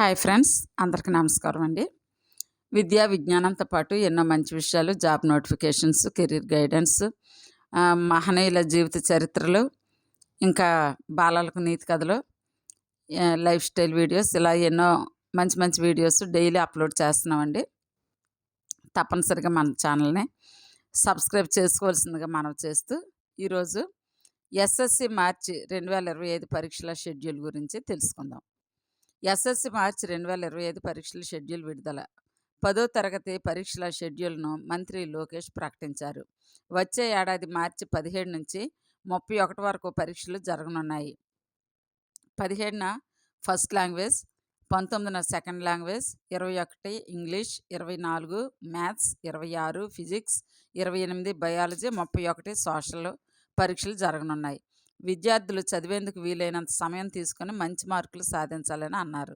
Hi friends అందరికీ నమస్కారం అండి. విద్యా విజ్ఞానంతో పాటు ఎన్నో మంచి విషయాలు జాబ్ నోటిఫికేషన్స్ కెరీర్ గైడెన్స్ మహనీయుల జీవిత చరిత్రలు ఇంకా బాలలకు నీతి కథలు లైఫ్ స్టైల్ వీడియోస్ ఇలా ఎన్నో మంచి మంచి వీడియోస్ డైలీ అప్లోడ్ చేస్తున్నామండి. తప్పనిసరిగా మన ఛానల్ని సబ్స్క్రైబ్ చేసుకోవాల్సిందిగా మనం చేస్తూ ఈరోజు ఎస్ఎస్సి మార్చి రెండు వేల ఇరవై ఐదు పరీక్షల షెడ్యూల్ గురించి తెలుసుకుందాం. ఎస్ఎస్సి మార్చి రెండు వేల ఇరవై ఐదు పరీక్షల షెడ్యూల్ విడుదల. పదో తరగతి పరీక్షల షెడ్యూల్ను మంత్రి లోకేష్ ప్రకటించారు. వచ్చే ఏడాది మార్చి పదిహేడు నుంచి ముప్పై ఒకటి వరకు పరీక్షలు జరగనున్నాయి. పదిహేడున ఫస్ట్ లాంగ్వేజ్ పంతొమ్మిదిన సెకండ్ లాంగ్వేజ్ ఇరవై ఒకటి ఇంగ్లీష్ ఇరవై నాలుగు మ్యాథ్స్ ఇరవై ఆరు ఫిజిక్స్ ఇరవై ఎనిమిది బయాలజీ ముప్పై ఒకటి సోషల్ పరీక్షలు జరగనున్నాయి. విద్యార్థులు చదివేందుకు వీలైనంత సమయం తీసుకొని మంచి మార్కులు సాధించాలని అన్నారు.